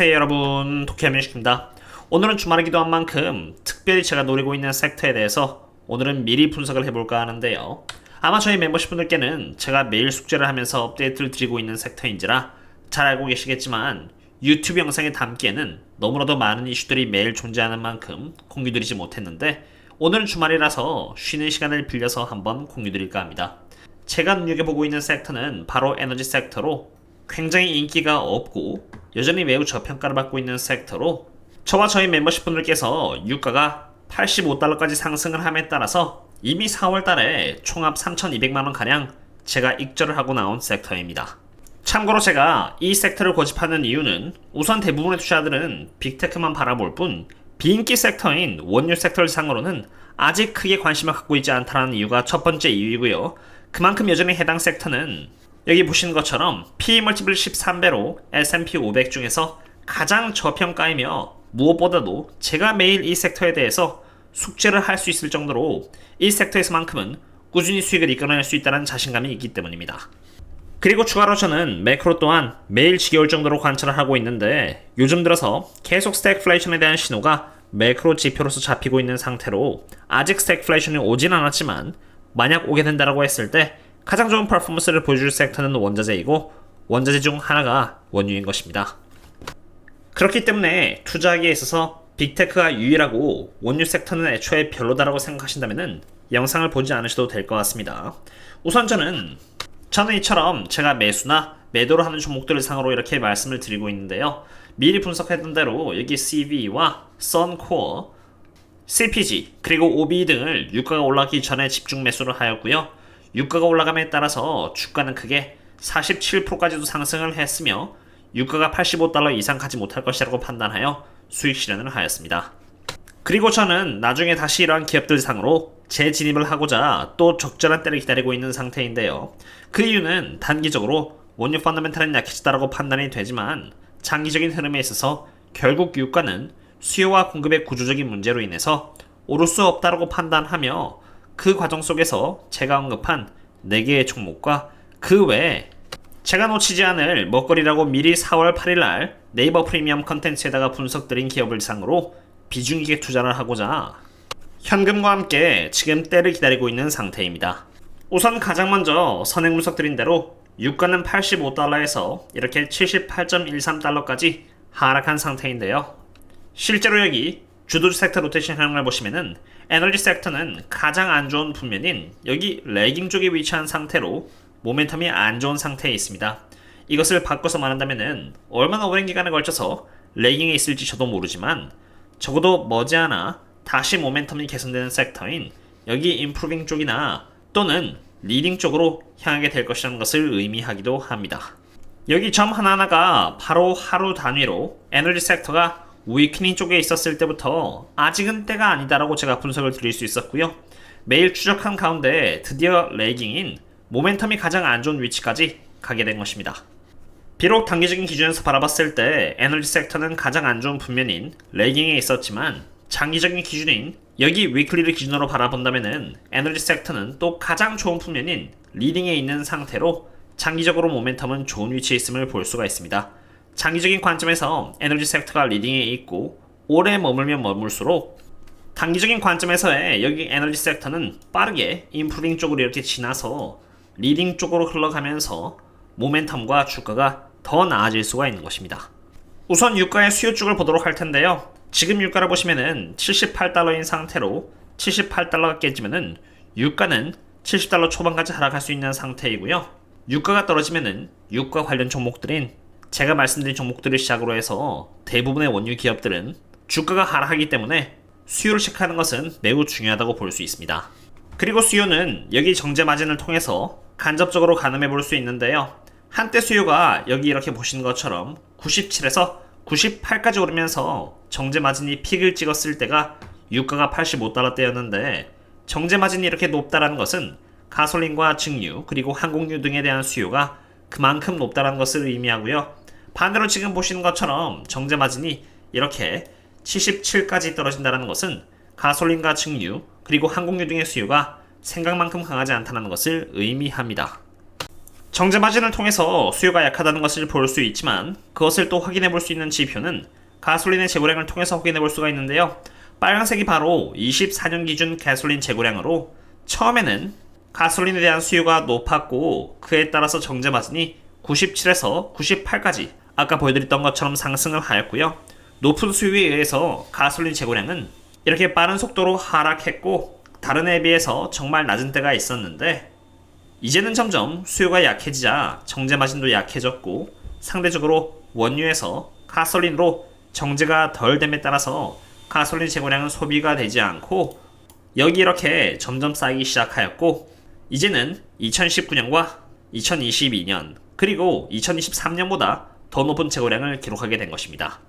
안녕하세요 여러분. 도쿄현민식입니다. 오늘은 주말이기도 한 만큼 특별히 제가 노리고 있는 섹터에 대해서 오늘은 미리 분석을 해볼까 하는데요. 아마 저희 멤버십 분들께는 제가 매일 숙제를 하면서 업데이트를 드리고 있는 섹터인지라 잘 알고 계시겠지만 유튜브 영상에 담기에는 너무나도 많은 이슈들이 매일 존재하는 만큼 공유드리지 못했는데 오늘은 주말이라서 쉬는 시간을 빌려서 한번 공유드릴까 합니다. 제가 눈여겨보고 있는 섹터는 바로 에너지 섹터로 굉장히 인기가 없고 여전히 매우 저평가를 받고 있는 섹터로 저와 저희 멤버십 분들께서 유가가 85달러까지 상승을 함에 따라서 이미 4월 달에 총합 3,200만원 가량 제가 익절을 하고 나온 섹터입니다. 참고로 제가 이 섹터를 고집하는 이유는 우선 대부분의 투자들은 빅테크만 바라볼 뿐 비인기 섹터인 원유 섹터를 상으로는 아직 크게 관심을 갖고 있지 않다는 이유가 첫 번째 이유이고요. 그만큼 여전히 해당 섹터는 여기 보시는 것처럼 P 멀티플 13배로 S&P 500 중에서 가장 저평가이며 무엇보다도 제가 매일 이 섹터에 대해서 숙제를 할 수 있을 정도로 이 섹터에서만큼은 꾸준히 수익을 이끌어낼 수 있다는 자신감이 있기 때문입니다. 그리고 추가로 저는 매크로 또한 매일 지겨울 정도로 관찰을 하고 있는데 요즘 들어서 계속 스택플레이션에 대한 신호가 매크로 지표로서 잡히고 있는 상태로 아직 스택플레이션이 오진 않았지만 만약 오게 된다라고 했을 때 가장 좋은 퍼포먼스를 보여줄 섹터는 원자재이고 원자재 중 하나가 원유인 것입니다. 그렇기 때문에 투자하기에 있어서 빅테크가 유일하고 원유 섹터는 애초에 별로다라고 생각하신다면 영상을 보지 않으셔도 될 것 같습니다. 우선 저는 저는 이처럼 제가 매수나 매도를 하는 종목들을 상으로 이렇게 말씀을 드리고 있는데요. 미리 분석했던 대로 여기 CV와 선코어, CPG 그리고 OB 등을 유가가 올라가기 전에 집중 매수를 하였고요. 유가가 올라감에 따라서 주가는 크게 47%까지도 상승을 했으며 유가가 85달러 이상 가지 못할 것이라고 판단하여 수익 실현을 하였습니다. 그리고 저는 나중에 다시 이러한 기업들 상으로 재진입을 하고자 또 적절한 때를 기다리고 있는 상태인데요. 그 이유는 단기적으로 원유 펀더멘탈은 약해지다라고 판단이 되지만 장기적인 흐름에 있어서 결국 유가는 수요와 공급의 구조적인 문제로 인해서 오를 수 없다라고 판단하며 그 과정 속에서 제가 언급한 4개의 종목과 그 외에 제가 놓치지 않을 먹거리라고 미리 4월 8일 날 네이버 프리미엄 컨텐츠에다가 분석드린 기업을 상으로 비중 있게 투자를 하고자 현금과 함께 지금 때를 기다리고 있는 상태입니다. 우선 가장 먼저 선행 분석드린 대로 유가는 85달러에서 이렇게 78.13달러까지 하락한 상태인데요. 실제로 여기 주도주 섹터 로테이션 현황을 보시면은 에너지 섹터는 가장 안 좋은 분면인 여기 레깅 쪽에 위치한 상태로 모멘텀이 안 좋은 상태에 있습니다. 이것을 바꿔서 말한다면은 얼마나 오랜 기간에 걸쳐서 레깅에 있을지 저도 모르지만 적어도 머지않아 다시 모멘텀이 개선되는 섹터인 여기 임프루빙 쪽이나 또는 리딩 쪽으로 향하게 될 것이라는 것을 의미하기도 합니다. 여기 점 하나하나가 바로 하루 단위로 에너지 섹터가 위크닝 쪽에 있었을 때부터 아직은 때가 아니다라고 제가 분석을 드릴 수 있었고요. 매일 추적한 가운데 드디어 레깅인 모멘텀이 가장 안 좋은 위치까지 가게 된 것입니다. 비록 단기적인 기준에서 바라봤을 때 에너지 섹터는 가장 안 좋은 분면인 레깅에 있었지만 장기적인 기준인 여기 위클리를 기준으로 바라본다면은 에너지 섹터는 또 가장 좋은 분면인 리딩에 있는 상태로 장기적으로 모멘텀은 좋은 위치에 있음을 볼 수가 있습니다. 장기적인 관점에서 에너지 섹터가 리딩에 있고 오래 머물면 머물수록 단기적인 관점에서의 여기 에너지 섹터는 빠르게 인프루빙 쪽으로 이렇게 지나서 리딩 쪽으로 흘러가면서 모멘텀과 주가가 더 나아질 수가 있는 것입니다. 우선 유가의 수요 쪽을 보도록 할 텐데요. 지금 유가를 보시면은 78달러인 상태로 78달러가 깨지면은 유가는 70달러 초반까지 하락할 수 있는 상태이고요. 유가가 떨어지면은 유가 관련 종목들인 제가 말씀드린 종목들을 시작으로 해서 대부분의 원유 기업들은 주가가 하락하기 때문에 수요를 체크하는 것은 매우 중요하다고 볼 수 있습니다. 그리고 수요는 여기 정제 마진을 통해서 간접적으로 가늠해 볼 수 있는데요. 한때 수요가 여기 이렇게 보시는 것처럼 97에서 98까지 오르면서 정제 마진이 픽을 찍었을 때가 유가가 85달러 대였는데 정제 마진이 이렇게 높다라는 것은 가솔린과 증유 그리고 항공유 등에 대한 수요가 그만큼 높다는 것을 의미하고요. 반대로 지금 보시는 것처럼 정제 마진이 이렇게 77까지 떨어진다는 것은 가솔린과 증유 그리고 항공유 등의 수요가 생각만큼 강하지 않다는 것을 의미합니다. 정제 마진을 통해서 수요가 약하다는 것을 볼 수 있지만 그것을 또 확인해 볼 수 있는 지표는 가솔린의 재고량을 통해서 확인해 볼 수가 있는데요. 빨간색이 바로 24년 기준 가솔린 재고량으로 처음에는 가솔린에 대한 수요가 높았고 그에 따라서 정제 마진이 97에서 98까지 아까 보여드렸던 것처럼 상승을 하였고요. 높은 수요에 의해서 가솔린 재고량은 이렇게 빠른 속도로 하락했고 다른 해에 비해서 정말 낮은 때가 있었는데 이제는 점점 수요가 약해지자 정제 마진도 약해졌고 상대적으로 원유에서 가솔린으로 정제가 덜 됨에 따라서 가솔린 재고량은 소비가 되지 않고 여기 이렇게 점점 쌓이기 시작하였고 이제는 2019년과 2022년 그리고 2023년보다 더 높은 재고량을 기록하게 된 것입니다.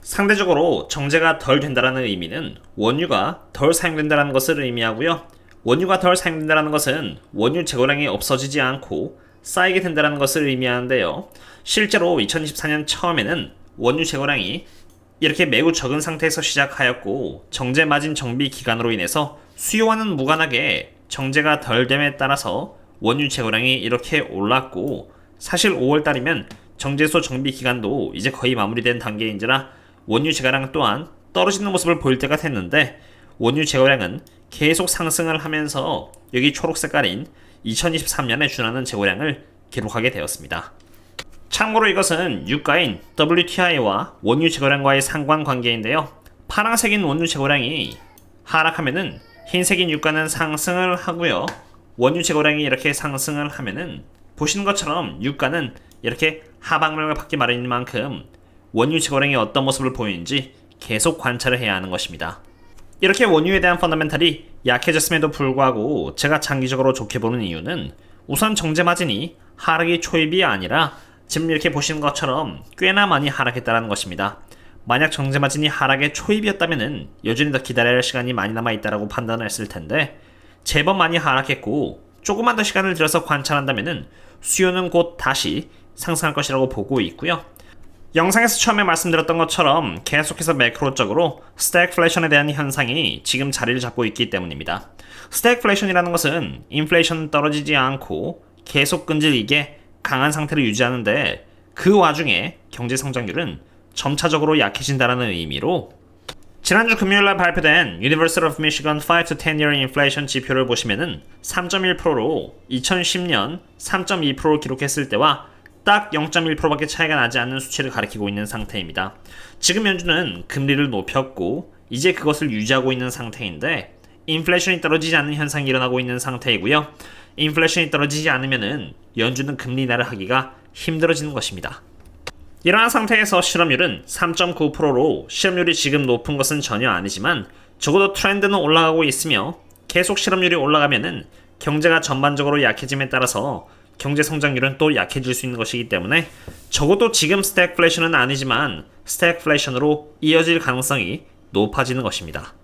상대적으로 정제가 덜 된다는 의미는 원유가 덜 사용된다는 것을 의미하고요. 원유가 덜 사용된다는 것은 원유 재고량이 없어지지 않고 쌓이게 된다는 것을 의미하는데요. 실제로 2024년 처음에는 원유 재고량이 이렇게 매우 적은 상태에서 시작하였고 정제 마진 정비 기간으로 인해서 수요와는 무관하게 정제가 덜 됨에 따라서 원유 재고량이 이렇게 올랐고 사실 5월 달이면 정제소 정비 기간도 이제 거의 마무리된 단계인지라 원유 재고량 또한 떨어지는 모습을 보일 때가 됐는데 원유 재고량은 계속 상승을 하면서 여기 초록 색깔인 2023년에 준하는 재고량을 기록하게 되었습니다. 참고로 이것은 유가인 WTI와 원유 재고량과의 상관관계인데요. 파란색인 원유 재고량이 하락하면은 흰색인 유가는 상승을 하고요. 원유 재고량이 이렇게 상승을 하면은 보시는 것처럼 유가는 이렇게 하방면을 받기 마련인 만큼 원유 재고량이 어떤 모습을 보이는지 계속 관찰을 해야 하는 것입니다. 이렇게 원유에 대한 펀더멘탈이 약해졌음에도 불구하고 제가 장기적으로 좋게 보는 이유는 우선 정제 마진이 하락이 초입이 아니라 지금 이렇게 보시는 것처럼 꽤나 많이 하락했다는 것입니다. 만약 정제 마진이 하락의 초입이었다면 여전히 더 기다려야 할 시간이 많이 남아 있다라고 판단을 했을 텐데 제법 많이 하락했고 조금만 더 시간을 들여서 관찰한다면 수요는 곧 다시 상승할 것이라고 보고 있고요. 영상에서 처음에 말씀드렸던 것처럼 계속해서 매크로적으로 스태그플레이션에 대한 현상이 지금 자리를 잡고 있기 때문입니다. 스태그플레이션이라는 것은 인플레이션 떨어지지 않고 계속 끈질기게 강한 상태를 유지하는데 그 와중에 경제 성장률은 점차적으로 약해진다는 의미로 지난주 금요일날 발표된 University of Michigan 5 to 10-year inflation 지표를 보시면은 3.1%로 2010년 3.2%를 기록했을 때와 딱 0.1%밖에 차이가 나지 않는 수치를 가리키고 있는 상태입니다. 지금 연준은 금리를 높였고 이제 그것을 유지하고 있는 상태인데 인플레이션이 떨어지지 않는 현상이 일어나고 있는 상태이고요. 인플레이션이 떨어지지 않으면은 연준은 금리 인하를 하기가 힘들어지는 것입니다. 이러한 상태에서 실업률은 3.9%로 실업률이 지금 높은 것은 전혀 아니지만 적어도 트렌드는 올라가고 있으며 계속 실업률이 올라가면은 경제가 전반적으로 약해짐에 따라서 경제 성장률은 또 약해질 수 있는 것이기 때문에 적어도 지금 스태그플레이션은 아니지만 스태그플레이션으로 이어질 가능성이 높아지는 것입니다.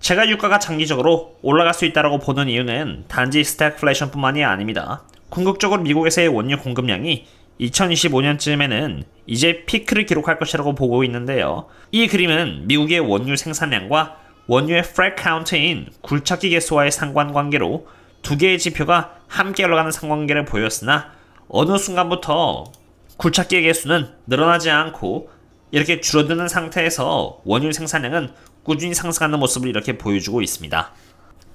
제가 유가가 장기적으로 올라갈 수 있다고 보는 이유는 단지 스태그플레이션뿐만이 아닙니다. 궁극적으로 미국에서의 원유 공급량이 2025년쯤에는 이제 피크를 기록할 것이라고 보고 있는데요. 이 그림은 미국의 원유 생산량과 원유의 프랙 카운트인 굴착기 개수와의 상관관계로 두 개의 지표가 함께 올라가는 상관관계를 보였으나 어느 순간부터 굴착기의 개수는 늘어나지 않고 이렇게 줄어드는 상태에서 원유 생산량은 꾸준히 상승하는 모습을 이렇게 보여주고 있습니다.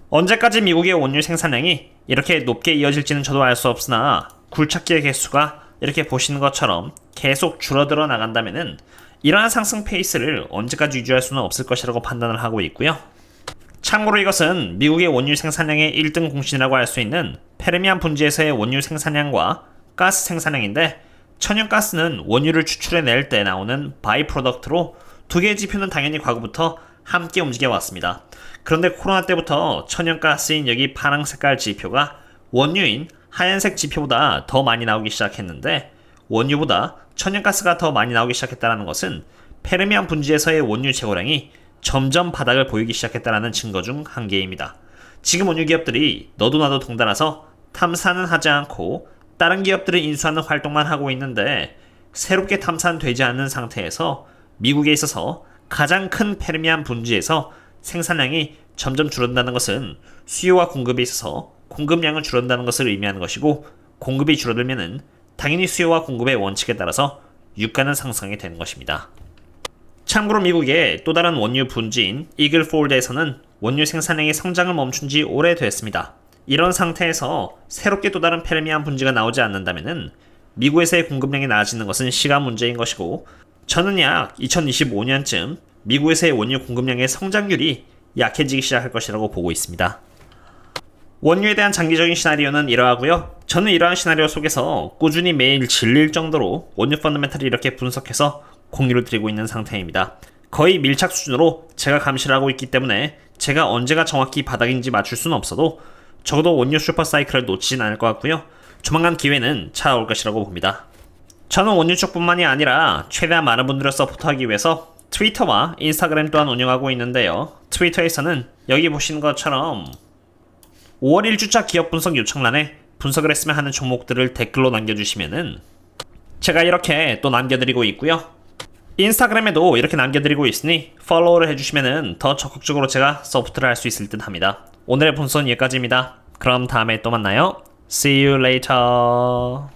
언제까지 미국의 원유 생산량이 이렇게 높게 이어질지는 저도 알 수 없으나 굴착기의 개수가 이렇게 보시는 것처럼 계속 줄어들어 나간다면은 이러한 상승 페이스를 언제까지 유지할 수는 없을 것이라고 판단을 하고 있고요. 참고로 이것은 미국의 원유 생산량의 1등 공신이라고 할 수 있는 페르미안 분지에서의 원유 생산량과 가스 생산량인데 천연가스는 원유를 추출해낼 때 나오는 바이 프로덕트로 두 개의 지표는 당연히 과거부터 함께 움직여 왔습니다. 그런데 코로나 때부터 천연가스인 여기 파랑 색깔 지표가 원유인 하얀색 지표보다 더 많이 나오기 시작했는데 원유보다 천연가스가 더 많이 나오기 시작했다는 것은 페르미안 분지에서의 원유 재고량이 점점 바닥을 보이기 시작했다는 증거 중 한 개입니다. 지금 원유 기업들이 너도 나도 동달아서 탐사는 하지 않고 다른 기업들을 인수하는 활동만 하고 있는데 새롭게 탐산되지 않는 상태에서 미국에 있어서 가장 큰 페르미안 분지에서 생산량이 점점 줄어든다는 것은 수요와 공급에 있어서 공급량은 줄어든다는 것을 의미하는 것이고 공급이 줄어들면은 당연히 수요와 공급의 원칙에 따라서 유가는 상승이 되는 것입니다. 참고로 미국의 또 다른 원유 분지인 이글폴드에서는 원유 생산량이 성장을 멈춘 지 오래됐습니다. 이런 상태에서 새롭게 또 다른 페르미안 분지가 나오지 않는다면은 미국에서의 공급량이 나아지는 것은 시간 문제인 것이고 저는 약 2025년쯤 미국에서의 원유 공급량의 성장률이 약해지기 시작할 것이라고 보고 있습니다. 원유에 대한 장기적인 시나리오는 이러하고요. 저는 이러한 시나리오 속에서 꾸준히 매일 질릴 정도로 원유 펀더멘탈을 이렇게 분석해서 공유를 드리고 있는 상태입니다. 거의 밀착 수준으로 제가 감시를 하고 있기 때문에 제가 언제가 정확히 바닥인지 맞출 수는 없어도 적어도 원유 슈퍼 사이클을 놓치진 않을 것 같고요. 조만간 기회는 찾아올 것이라고 봅니다. 저는 원유 쪽뿐만이 아니라 최대한 많은 분들을 서포트하기 위해서 트위터와 인스타그램 또한 운영하고 있는데요. 트위터에서는 여기 보시는 것처럼 5월 1주차 기업 분석 요청란에 분석을 했으면 하는 종목들을 댓글로 남겨주시면은 제가 이렇게 또 남겨드리고 있고요. 인스타그램에도 이렇게 남겨드리고 있으니 팔로우를 해주시면은 더 적극적으로 제가 서포트를 할 수 있을 듯 합니다. 오늘의 분석은 여기까지입니다. 그럼 다음에 또 만나요. See you later.